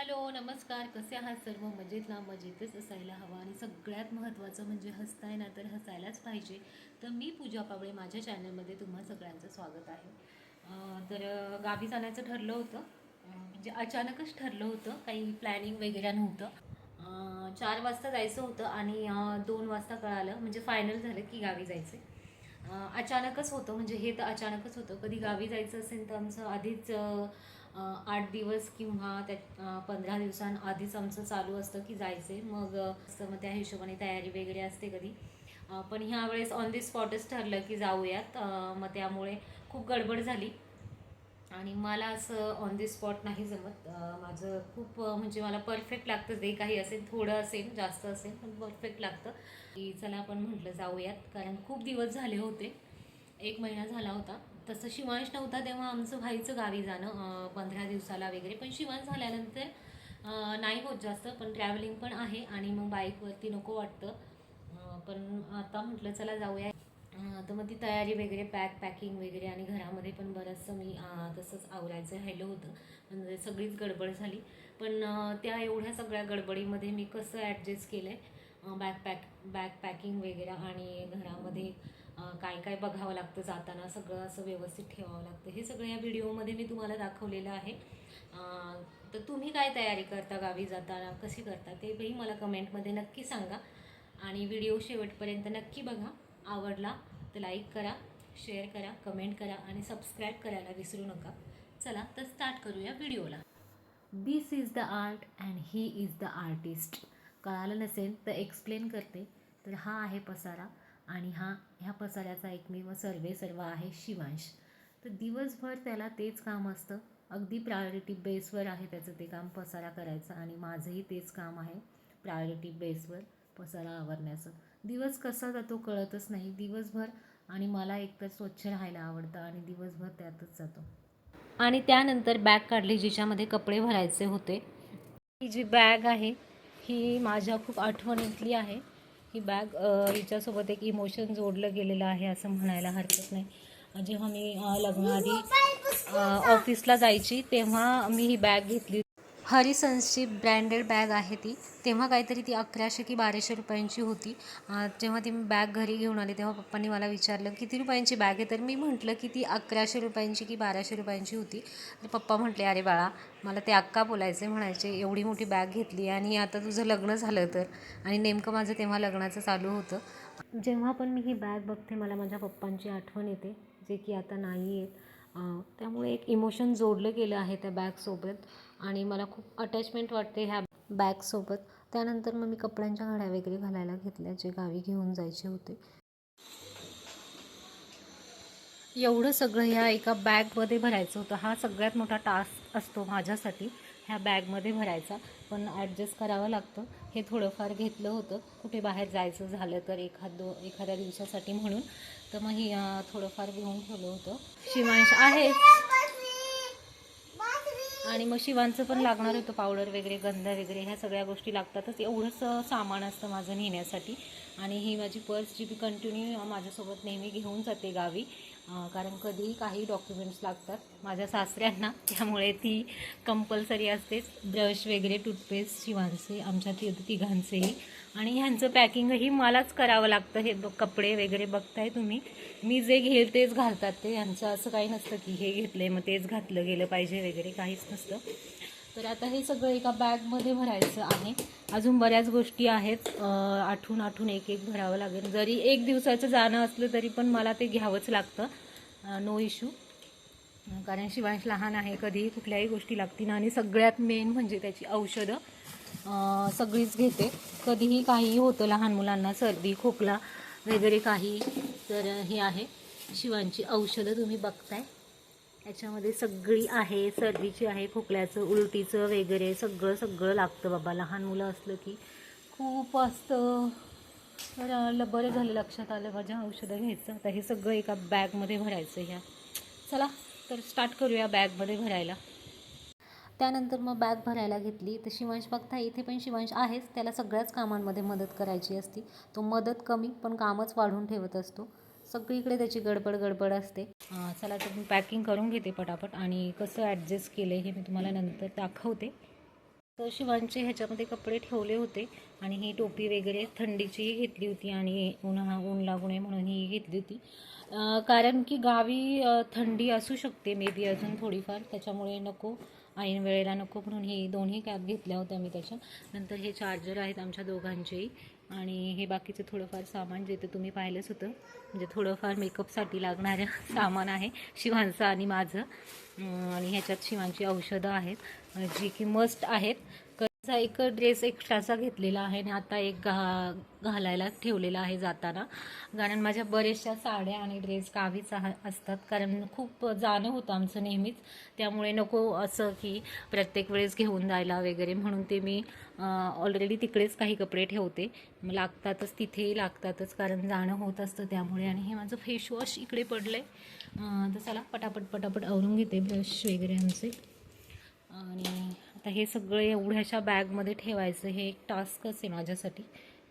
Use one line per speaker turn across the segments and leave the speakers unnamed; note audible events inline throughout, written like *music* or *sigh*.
Hello नमस्कार. कसे आहात सर्व? मजेत ना मजेतच असायला हवा आणि सगळ्यात महत्त्वाचं म्हणजे हसताय ना तर हसायलाच पाहिजे. तर मी पूजा पाबळे माझ्या चॅनलमध्ये तुम्हा सगळ्यांचं स्वागत आहे. तर गावी जाण्याचं ठरलं होतं. म्हणजे अचानकच ठरलं होतं. काही प्लॅनिंग वगैरे नव्हतं. चार वाजता जायचं होतं आणि दोन वाजता कळालं. म्हणजे फायनल झालं की गावी जायचं. अचानकच होतं. म्हणजे हे तर अचानकच होतं. कधी गावी जायचं असेल तर आमचं आधीच आठ दिवस किंवा त्या पंधरा दिवसांआधीच आमचं चालू असतं की जायचे मग असं मग त्या हिशोबाने तयारी वगैरे असते कधी. पण ह्या वेळेस ऑन दी स्पॉटच ठरलं की जाऊयात. मग त्यामुळे खूप गडबड झाली. आणि मला असं ऑन दी स्पॉट नाही जमत. माझं खूप म्हणजे मला परफेक्ट लागतं. जे काही असेल थोडं असेल जास्त असेल पण परफेक्ट लागतं. की चला आपण म्हटलं जाऊयात. कारण खूप दिवस झाले होते. एक महिना झाला होता. तसं शिवांश नव्हता तेव्हा आमचं व्हायचं गावी जाणं पंधरा दिवसाला वगैरे. पण शिवांश झाल्यानंतर नाही होत जास्त पण ट्रॅव्हलिंग पण आहे आणि मग बाईकवरती नको वाटतं. पण आता म्हटलं चला जाऊया. तर मग ती तयारी वगैरे पॅक पॅकिंग वगैरे आणि घरामध्ये पण बरंचसं मी तसंच आवरायचं राहिलं होतं. म्हणजे सगळीच गडबड झाली. पण त्या एवढ्या सगळ्या गडबडीमध्ये मी कसं ॲडजस्ट केलं आहे बॅग पॅक बॅग पॅकिंग वगैरे आणि घरामध्ये काय काय बघावं लागतं जाताना सगळं असं व्यवस्थित ठेवावं लागतं. हे सगळं या व्हिडिओमध्ये मी तुम्हाला दाखवलेलं आहे. तर तुम्ही काय तयारी करता गावी जाताना? कशी करता? ते मला कमेंटमध्ये नक्की सांगा. आणि व्हिडिओ शेवटपर्यंत नक्की बघा. आवडला तर लाईक करा शेअर करा कमेंट करा आणि सबस्क्राईब करायला विसरू नका. चला तर स्टार्ट करूया व्हिडिओला. This is the art and he is the artist कळालं नसेल तर एक्सप्लेन करते. तर हा आहे पसारा. आणि हा ह्या पसाऱ्याचा एकमेव सर्वे सर्व आहे शिवांश. तर दिवसभर त्याला तेच काम असतं. अगदी प्रायोरिटी बेसवर आहे त्याचं ते काम पसारा करायचं आणि माझंही तेच काम आहे प्रायोरिटी बेसवर पसारा आवरण्याचं. दिवस कसा जातो कळतच नाही. दिवसभर आणि मला एकतर स्वच्छ राहायला आवडतं आणि दिवसभर त्यातच जातो. आणि त्यानंतर बॅग काढली जिच्यामध्ये कपडे भरायचे होते. ही जी बॅग आहे ही माझ्या खूप आठवणीतली आहे. ही बॅग हिच्यासोबत एक इमोशन जोडलं गेलेलं आहे असं म्हणायला हरकत नाही. जेव्हा मी लग्नाआधी ऑफिसला जायची तेव्हा मी ही बॅग घेतली. हरिसन्सची ब्रँडेड बॅग आहे ती. तेव्हा काहीतरी ती अकराशे की बाराशे रुपयांची होती. जेव्हा ती मी बॅग घरी घेऊन आली तेव्हा पप्पांनी मला विचारलं किती रुपयांची बॅग आहे? तर मी म्हटलं की ती अकराशे रुपयांची की बाराशे रुपयांची होती. तर पप्पा म्हटले अरे बाळा मला ते अक्का बोलायचे म्हणायचे एवढी मोठी बॅग घेतली आणि आता तुझं लग्न झालं तर. आणि नेमकं माझं तेव्हा लग्नाचं चालू होतं. जेव्हा पण मी ही बॅग बघते मला माझ्या पप्पांची आठवण येते जे की आता नाही आहेत त्यामुळे एक इमोशन जोडलं गेलं आहे त्या बॅगसोबत आणि मला खूप अटॅचमेंट वाटते ह्या बॅगसोबत त्यानंतर मग मी कपड्यांच्या घड्या वगैरे घालायला घेतल्या जे गावी घेऊन जायचे होते. एवढं सगळं ह्या एका बॅगमध्ये भरायचं होतं. हा सगळ्यात मोठा टास्क असतो माझ्यासाठी. ह्या बॅगमध्ये भरायचा. पण ॲडजस्ट करावं लागतं. हे थोडंफार घेतलं होतं. कुठे बाहेर जायचं झालं तर एखाद दो एखाद्या दिवसासाठी म्हणून. तर मग ही थोडंफार घेऊन ठेवलं होतं. शिवांश आहे. आणि मग शिवांचं पण लागणार होतं पावडर वगैरे गंध वगैरे ह्या सगळ्या गोष्टी लागतातच. एवढंच सामान असतं माझं नेण्यासाठी. आणि ही माझी पर्स जी मी कंटिन्यू माझ्यासोबत नेहमी घेऊन जाते गावी. कारण कधीही काही डॉक्युमेंट्स लागतात माझ्या सासऱ्यांना. त्यामुळे ती कंपल्सरी असतेच. ब्रश वगैरे टूथपेस्ट शिवांचे आमच्या ति तिघांचेही. आणि ह्यांचं पॅकिंगही मलाच करावं लागतं. हे कपडे वगैरे बघताय तुम्ही. मी जे घेईल तेच घालतात ते. यांचं असं काही नसतं की हे घेतलंय मग तेच घातलं गेलं पाहिजे वगैरे काहीच नसतं. तर आता हे सगळं एका बॅगमध्ये भरायचं आहे. अजून बऱ्याच गोष्टी आहेत. आठवून आठवून एक एक भरावं लागेल. जरी एक दिवसाचं जाणं असलं तरी पण मला ते घ्यावंच लागतं. नो इश्यू कारण शिवांश लहान आहे कधीही कुठल्याही गोष्टी लागतील. आणि सगळ्यात मेन म्हणजे त्याची औषधं. सगळीच घेते. कधीही काहीही होतं लहान मुलांना सर्दी खोकला वगैरे काही तर हे आहे. शिवांची औषधं तुम्ही बघताय. याच्यामध्ये सगळी आहे सर्दीची आहे खोकल्याचं उलटीचं वगैरे सगळं सगळं लागतं बाबा. लहान मुलं असलं की खूप असतं. तर बरं झालं लक्षात आलं माझ्या औषधं घ्यायचं. आता हे सगळं एका बॅगमध्ये भरायचं ह्या चला तर स्टार्ट करूया बॅगमध्ये भरायला. त्यानंतर मग बॅग भरायला घेतली. तर शिवांश बघता इथे पण शिवांश आहेच. त्याला सगळ्याच कामांमध्ये मदत करायची असती. तो मदत कमी पण कामच वाढून ठेवत असतो. सगळीकडे त्याची गडबड गडबड असते. चला तर मी पॅकिंग करून घेते पटापट आणि कसं ॲडजस्ट केलं हे मी तुम्हाला नंतर दाखवते. तर शिवांचे ह्याच्यामध्ये कपडे ठेवले होते आणि ही टोपी वगैरे थंडीचीही घेतली होती आणि उन्हा ऊन लागू नये म्हणून ही घेतली होती. कारण की गावी थंडी असू शकते मे बी अजून थोडीफार. त्याच्यामुळे नको ऐन वेळेला नको म्हणून ही दोन्ही कॅब घेतल्या होत्या मी त्याच्या. नंतर हे चार्जर आहेत आमच्या दोघांचेही. आणि हे बाकीचं थोडंफार सामान जे ते तुम्ही पाहिलंच होतं. म्हणजे थोडंफार मेकअपसाठी लागणारं *laughs* सामान आहे. शिवांचं आणि माझं. आणि ह्याच्यात शिवांची औषधं आहेत. जी की मस्ट आहेत. चा एक ड्रेस एक्स्ट्राचा घेतलेला आहे आणि आता एक घा घालायला ठेवलेला आहे जाताना. कारण माझ्या बऱ्याचशा साड्या आणि ड्रेस गावीच असतात. कारण खूप जाणं होतं आमचं नेहमीच. त्यामुळे नको असं की प्रत्येक वेळेस घेऊन जायला वगैरे. म्हणून ते मी ऑलरेडी तिकडेच काही कपडे ठेवते. लागतातच तिथेही लागतातच. कारण जाणं होत असतं त्यामुळे. आणि हे माझं फेसवॉश इकडे पडलं आहे तर चला पटापट पटापट आवरून घेते ब्रश वगैरे आमचे. आणि आता हे सगळं एवढ्याशा बॅगमध्ये ठेवायचं हे एक टास्कच आहे माझ्यासाठी.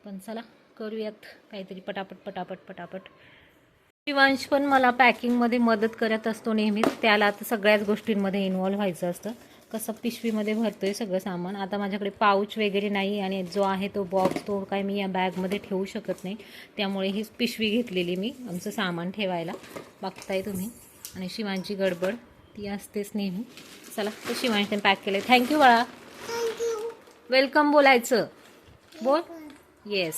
पण चला करूयात काहीतरी पटापट पटापट पटापट. शिवांश पण मला पॅकिंगमध्ये मदत करत असतो नेहमीच. त्याला आता सगळ्याच गोष्टींमध्ये इन्वॉल्व्ह व्हायचं असतं. कसं पिशवीमध्ये भरतो आहे सगळं सामान. आता माझ्याकडे पाऊच वगैरे नाही आणि जो आहे तो बॉक्स तो काय मी या बॅगमध्ये ठेवू शकत नाही. त्यामुळे ही पिशवी घेतलेली मी आमचं सामान ठेवायला. बघताय तुम्ही. आणि शिवांची गडबड. ती असतेच नेहमी. चला तर शिवांशने पॅक केले? थँक्यू बाळा. वेलकम बोलायचं. बोल. येस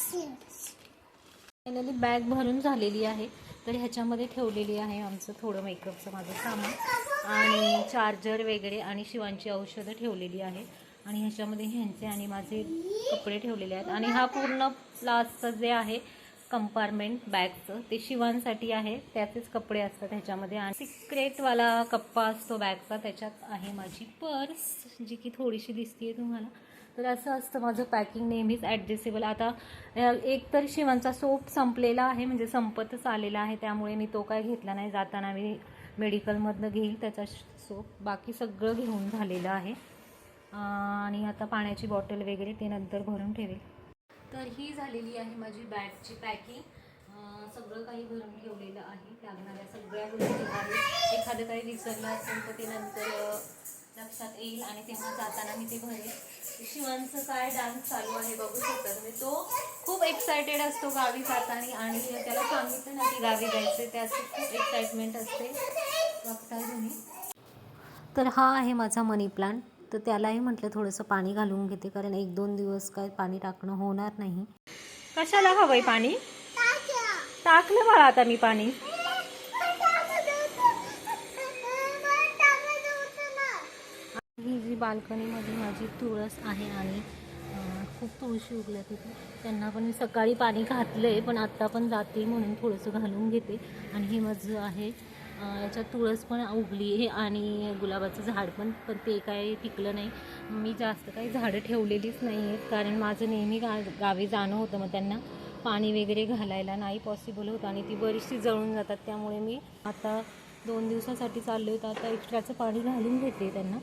फायनली बॅग भरून झालेली आहे. तर ह्याच्यामध्ये ठेवलेली आहे आमचं थोडं मेकअपचं माझं सामान. आणि चार्जर वगैरे आणि शिवांची औषधं ठेवलेली आहे. आणि ह्याच्यामध्ये ह्यांचे आणि माझे कपडे ठेवलेले आहेत. आणि हा पूर्ण लास्टचं जे आहे कंपार्टमेंट बॅगचं ते शिवांसाठी आहे. त्याचेच कपडे असतात ह्याच्यामध्ये आणि सिक्रेटवाला कप्पा असतो बॅगचा त्याच्यात आहे माझी पर्स जी की थोडीशी दिसते तुम्हाला. तर असं असतं माझं पॅकिंग नेहमीच ॲडजस्टेबल आता एक तर शिवांचा सोप संपलेला आहे म्हणजे संपतच आलेला आहे. त्यामुळे मी तो काय घेतला नाही. जाताना मी मेडिकलमधनं घेईल त्याचा सोप बाकी सगळं घेऊन झालेलं आहे. आणि आता पाण्याची बॉटल वगैरे ते नंतर भरून ठेवेल. तर ही झालेली आहे माझी बॅगची पॅकिंग सगळं काही भरून ठेवलेलं आहे. लागणाऱ्या सगळ्या गोष्टी आहेत एखादं काही विसरलं असेल तर ते नंतर लक्षात येईल आणि तेव्हा जाताना मी ते भरेल शिवांचं काय डान्स चालू आहे बघू शकता म्हणजे तो खूप एक्सायटेड असतो गावी जाताना आणि त्याला सांगितलं ना की गावी जायचं त्याची खूप एक्साइटमेंट असते. बघताय तुम्ही. तर हा आहे माझा मनी प्लांट तर त्यालाही म्हटलं थोडंसं पाणी घालून घेते कारण एक दोन दिवस काय पाणी टाकणं होणार नाही. कशाला हवंय पाणी? टाकलं. मला आता मी पाणी. ही जी बाल्कनीमध्ये माझी तुळस आहे आणि खूप तुळशी उगल्या तिथे. त्यांना पण मी सकाळी पाणी घातलं आहे पण आत्ता पण जाते म्हणून थोडंसं घालून घेते. आणि हे माझं आहे याच्यात तुळस पण उगली आहे आणि गुलाबाचं झाड पण पण ते काय टिकलं नाही. मी जास्त काही झाडं ठेवलेलीच नाही आहेत कारण माझं नेहमी गा गावी जाणं होतं मग त्यांना पाणी वगैरे घालायला नाही पॉसिबल होतं आणि ती बरीचशी जळून जातात. त्यामुळे मी आता दोन दिवसासाठी चालले होतं आता एक्स्ट्राचं पाणी घालून घेते त्यांना.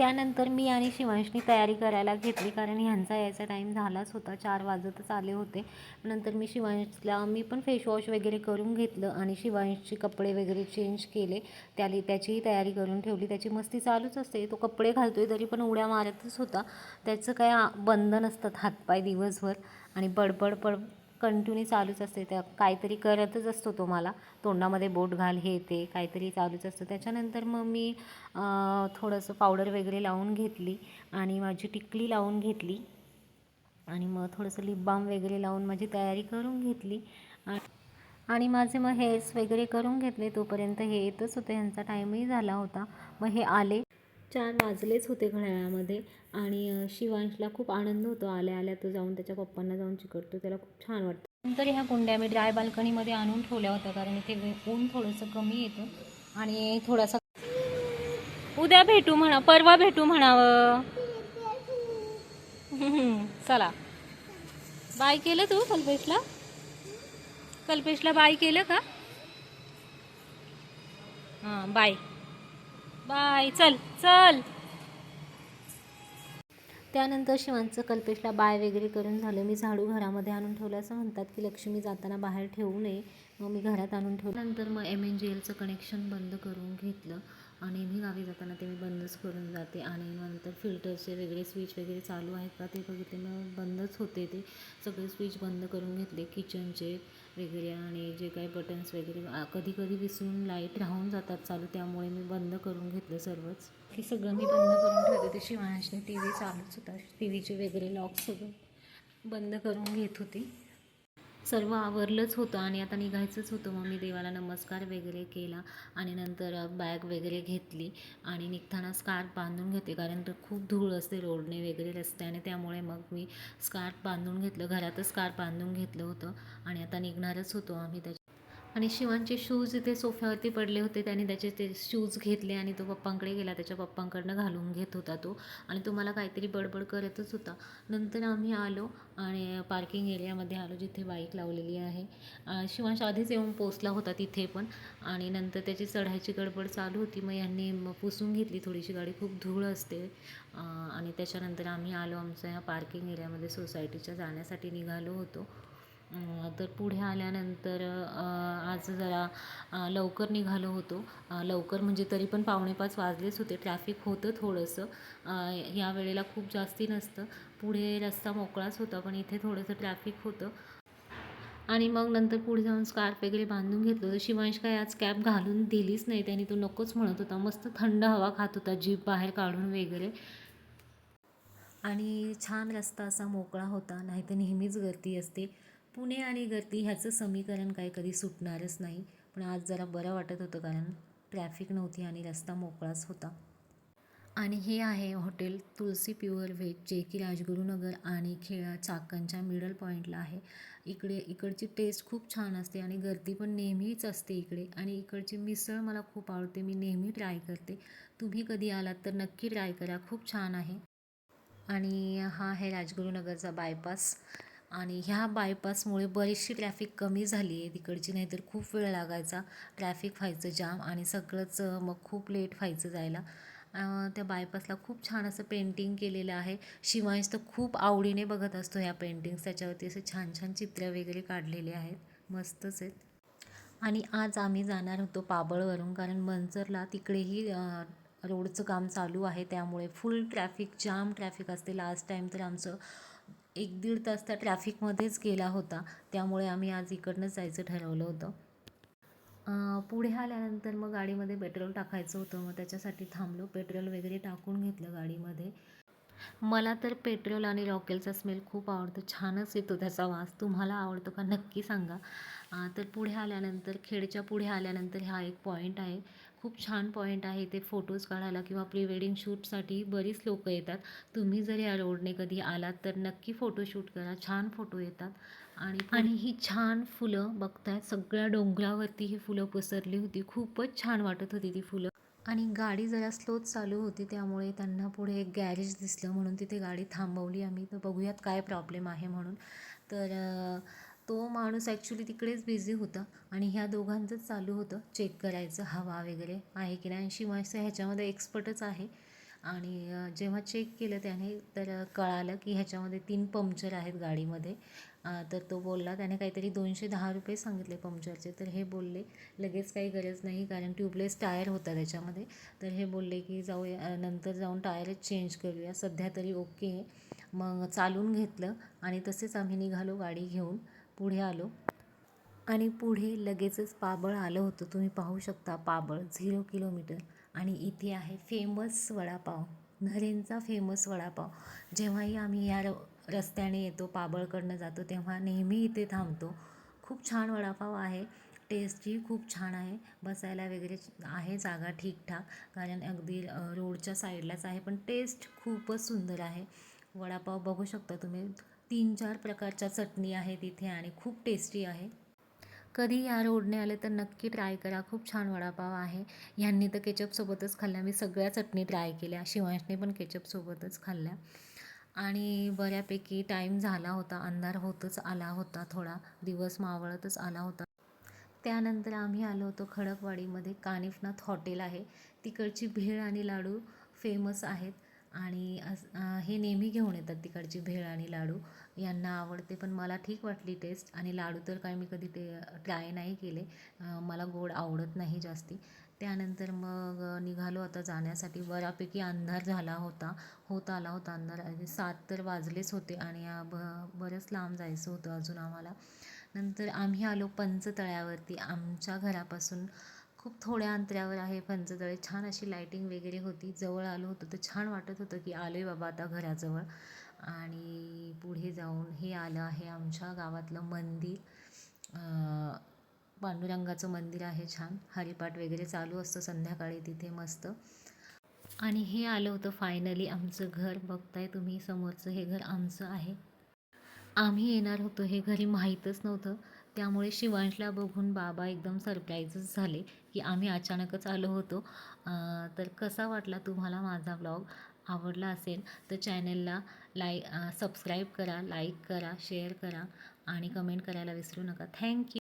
त्यानंतर मी आणि शिवांशनी तयारी करायला घेतली कारण ह्यांचा यायचा टाईम झालाच होता. चार वाजतच आले होते. नंतर मी शिवांशला मी पण फेसवॉश वगैरे करून घेतलं आणि शिवांशचे कपडे वगैरे चेंज केले. त्याली त्याचीही तयारी करून ठेवली. त्याची मस्ती चालूच असते. तो कपडे घालतोय तरी पण उड्या मारतच होता. त्याचं काय बंधन बंद नसतात हातपाय दिवसभर. आणि बडबड पड कंटिन्यू चालूच असते. त्या काहीतरी करतच असतो तो मला. तोंडामध्ये बोट घाल हे ते काहीतरी चालूच असतं. त्याच्यानंतर मग मी थोडंसं पावडर वगैरे लावून घेतली आणि माझी टिकली लावून घेतली. आणि मग थोडंसं लिप बाम वगैरे लावून माझी तयारी करून घेतली. आणि माझे मग हेअर्स वगैरे करून घेतले. तोपर्यंत हे येतच होते. ह्यांचा टाईमही झाला होता. मग हे आले. चार वाजलेच होते घड्याळामध्ये आणि शिवांशला खूप आनंद होतो. आल्या आल्या तो जाऊन त्याच्या पप्पांना जाऊन चिकटतो. त्याला खूप छान वाटतं. नंतर ह्या कुंड्या मी ड्राय बाल्कनीमध्ये आणून ठेवल्या होत्या कारण इथे ऊन थोडंसं कमी येतं. आणि थोडासा उद्या भेटू म्हणा परवा भेटू म्हणावं. *laughs* चला. बाय केलं तू कल्पेशला? कल्पेशला बाय केलं का? हां बाय. बाय चल चल. त्यानंतर शिवांचं कल्पेशला बाय वगैरे करून झालं. मी झाडू घरामध्ये आणून ठेवलं. असं म्हणतात की लक्ष्मी जाताना बाहेर ठेवू नये. मग मी घरात आणून ठेवलं. नंतर मग एम एन जी एलचं कनेक्शन बंद करून घेतलं. आणि मी गावी जाताना ते मी बंदच करून जाते. आणि नंतर फिल्टरचे वेगळे स्विच वगैरे चालू आहेत का ते बघितले. मग बंदच होते ते. सगळे स्विच बंद करून घेतले. किचनचे वगैरे आणि जे काही बटन्स वगैरे कधी कधी विसरून लाइट राहून जातात चालू त्यामुळे मी बंद करून घेतलं सर्वच. हे सगळं मी बंद करून ठेवते ते शिवांशने टी व्ही चालूच होता. टी व्हीचे वगैरे लॉक सगळं बंद करून घेत होती. सर्व आवरलंच होतं आणि आता निघायचंच होतं. मग मी देवाला नमस्कार वगैरे केला आणि नंतर बॅग वगैरे घेतली आणि निघताना स्कार्फ बांधून घेते कारण तर खूप धूळ असते रोडने वगैरे रस्त्याने. त्यामुळे मग मी स्कार्फ बांधून घेतलं घरातच स्कार्फ बांधून घेतलं होतं आणि आता निघणारच होतो आम्ही त्याच्या आणि शिवांचे शूज इथे सोफ्यावरती पडले होते त्याने त्याचे ते शूज घेतले आणि तो पप्पांकडे गेला. त्याच्या पप्पांकडनं घालून घेत होता तो. आणि तो मला काहीतरी बडबड करतच होता. नंतर आम्ही आलो आणि पार्किंग एरियामध्ये आलो जिथे बाईक लावलेली आहे. शिवांश आधीच येऊन पोचला होता तिथे पण. आणि नंतर त्याची चढायची गडबड चालू होती. मग यांनी मग पुसून घेतली थोडीशी गाडी. खूप धूळ असते. आणि त्याच्यानंतर आम्ही आलो आमच्या ह्या पार्किंग एरियामध्ये सोसायटीच्या जाण्यासाठी निघालो होतो. तर पुढे आल्यानंतर आज जरा लवकर निघालो होतो. लवकर म्हणजे तरी पण पावणेपाच वाजलेच होते. ट्रॅफिक होतं थोडंसं. या वेळेला खूप जास्ती नसतं. पुढे रस्ता मोकळाच होता पण इथे थोडंसं ट्रॅफिक होतं. आणि मग नंतर पुढे जाऊन स्कार्फ वगैरे बांधून घेतलं तर शिवांश काय आज कॅप घालून दिलीच नाही. त्याने तो नकोच म्हणत होता. मस्त थंड हवा खात होता जीप बाहेर काढून वगैरे. आणि छान रस्ता असा मोकळा होता. नाही तर नेहमीच गर्दी असते. पुणे आणि गर्दी ह्याचं समीकरण काही कधी सुटणारच नाही. पण आज जरा बरं वाटत होतं कारण ट्रॅफिक नव्हती आणि रस्ता मोकळाच होता. आणि हे आहे हॉटेल तुलसी प्युअर व्हेज जे की राजगुरुनगर आणि खेळा चाकणच्या मिडल पॉईंटला आहे. इकडे इकडची टेस्ट खूप छान असते आणि गर्दी पण नेहमीच असते इकडे. आणि इकडची मिसळ मला खूप आवडते मी नेहमी ट्राय करते. तुम्ही कधी आलात तर नक्की ट्राय करा खूप छान आहे. आणि हा आहे राजगुरुनगरचा बायपास. आणि ह्या बायपासमुळे बरीचशी ट्रॅफिक कमी झाली आहे. तिकडची नाहीतर खूप वेळ लागायचा. ट्रॅफिक व्हायचं जाम आणि सगळंच मग खूप लेट व्हायचं जायला. त्या बायपासला खूप छान असं पेंटिंग केलेलं आहे. शिवांश तर खूप आवडीने बघत असतो ह्या पेंटिंग्स त्याच्यावरती असे छान छान चित्र वगैरे काढलेले आहेत. मस्तच आहेत. आणि आज आम्ही जाणार होतो पाबळवरून कारण मंचरला तिकडेही रोडचं काम चालू आहे. त्यामुळे फुल ट्रॅफिक जाम ट्रॅफिक असते. लास्ट टाईम तर आमचं एक दीड तास त्या ट्रॅफिकमध्येच गेला होता. त्यामुळे आम्ही आज इकडनंच जायचं ठरवलं होतं. पुढे आल्यानंतर मग गाडीमध्ये पेट्रोल टाकायचं होतं. मग त्याच्यासाठी थांबलो. पेट्रोल वगैरे टाकून घेतलं गाडीमध्ये. मला तर पेट्रोल आणि रॉकेलचा स्मेल खूप आवडतो. छानच येतो त्याचा वास. तुम्हाला आवडतो का नक्की सांगा. तर पुढे आल्यानंतर खेडच्या पुढे आल्यानंतर हा एक पॉईंट आहे. खूप छान पॉईंट आहे ते फोटोज काढायला किंवा प्री वेडिंग शूटसाठी बरीच लोक येतात. तुम्ही जर या रोडने कधी आलात तर नक्की फोटो शूट करा. छान फोटो येतात. आणि आणि ही छान फुलं बघताय सगळ्या डोंगरावरती ही फुलं पसरली होती. खूपच छान वाटत होती ती फुलं. आणि गाडी जरा स्लोच चालू होती त्यामुळे त्यांना पुढे एक गॅरेज दिसलं म्हणून तिथे गाडी थांबवली आम्ही. तर बघूयात काय प्रॉब्लेम आहे म्हणून. तर तो माणूस ॲक्च्युली तिकडेच बिझी होता आणि ह्या दोघांचंच चालू होतं चेक करायचं हवा वगैरे आहे की नाही? अशी शिवांश ह्याच्यामध्ये एक्सपर्टच आहे. आणि जेव्हा चेक केलं त्याने तर कळालं की ह्याच्यामध्ये तीन पंक्चर आहेत गाडीमध्ये. तर तो बोलला त्याने काहीतरी दोनशे दहा रुपये सांगितले पंक्चरचे तर हे बोलले लगेच काही गरज नाही कारण ट्यूबलेस टायर होता त्याच्यामध्ये. तर हे बोलले की जाऊया नंतर जाऊन टायरच चेंज करूया. सध्या तरी ओके आहे. मग चालून घेतलं आणि तसेच आम्ही निघालो गाडी घेऊन. पुढे आलो आणि पुढे लगेचच पाबळ आलं होतं. तुम्ही पाहू शकता पाबळ झिरो किलोमीटर आणि इथे आहे फेमस वडापाव नरेंचा फेमस वडापाव. जेव्हाही आम्ही या र रस्त्याने येतो पाबळकडनं जातो तेव्हा नेहमी इथे थांबतो. खूप छान वडापाव आहे. टेस्टही खूप छान आहे. बसायला वगैरे आहे जागा ठीकठाक कारण अगदी रोडच्या साईडलाच आहे पण टेस्ट खूपच सुंदर आहे. वडापाव बघू शकता तुम्ही. तीन चार प्रकारच्या चटणी आहे तिथे आणि खूप टेस्टी आहे. कधी या रोडने आले तर नक्की ट्राय करा. खूप छान वडापाव आहे. ह्यांनी तर केचपसोबतच खाल्ल्या. मी सगळ्या चटणी ट्राय केल्या. शिवांशने पण केचपसोबतच खाल्ल्या. आणि बऱ्यापैकी टाईम झाला होता. अंधार होतच आला होता थोडा. दिवस मावळतच आला होता. त्यानंतर आम्ही आलो होतो खडकवाडीमध्ये. कानिफनाथ हॉटेल आहे. तिकडची भेळ आणि लाडू फेमस आहेत. आणि अस हे नेहमी घेऊन येतात तिकडची भेळ आणि लाडू. यांना आवडते पण मला ठीक वाटली टेस्ट आणि लाडू तर काय मी कधी ते ट्राय नाही केले. मला गोड आवडत नाही जास्ती. त्यानंतर मग निघालो आता जाण्यासाठी. बऱ्यापैकी अंधार झाला होता. होत आला होता अंधार. आणि सात तर वाजलेच होते आणि ब बरंच लांब जायचं होतं अजून आम्हाला. नंतर आम्ही आलो पंचतळ्यावरती. आमच्या घरापासून खूप थोड्या अंतरावर आहे पंचतळे. छान अशी लाईटिंग वगैरे होती. जवळ आलो होतं तर छान वाटत होतं की आलो आहे बाबा आता घराजवळ. आणि पुढे जाऊन हे आलं आहे आमच्या गावातलं मंदिर. पांडुरंगाचं मंदिर आहे छान. हरिपाठ वगैरे चालू असतं संध्याकाळी तिथे मस्त. आणि हे आलं होतं फायनली आमचं घर. बघताय तुम्ही समोरचं हे घर आमचं आहे. आम्ही येणार होतो हे घरी माहीतच नव्हतं. त्यामुळे शिवांशला बघून बाबा एकदम सरप्राईजच झाले की आम्ही अचानकच आलो होतो. तर कसा वाटला तुम्हाला माझा ब्लॉग आवडला असेल तर चॅनलला लाईक सबस्क्राईब करा लाईक करा शेअर करा आणि कमेंट करायला विसरू नका. थँक्यू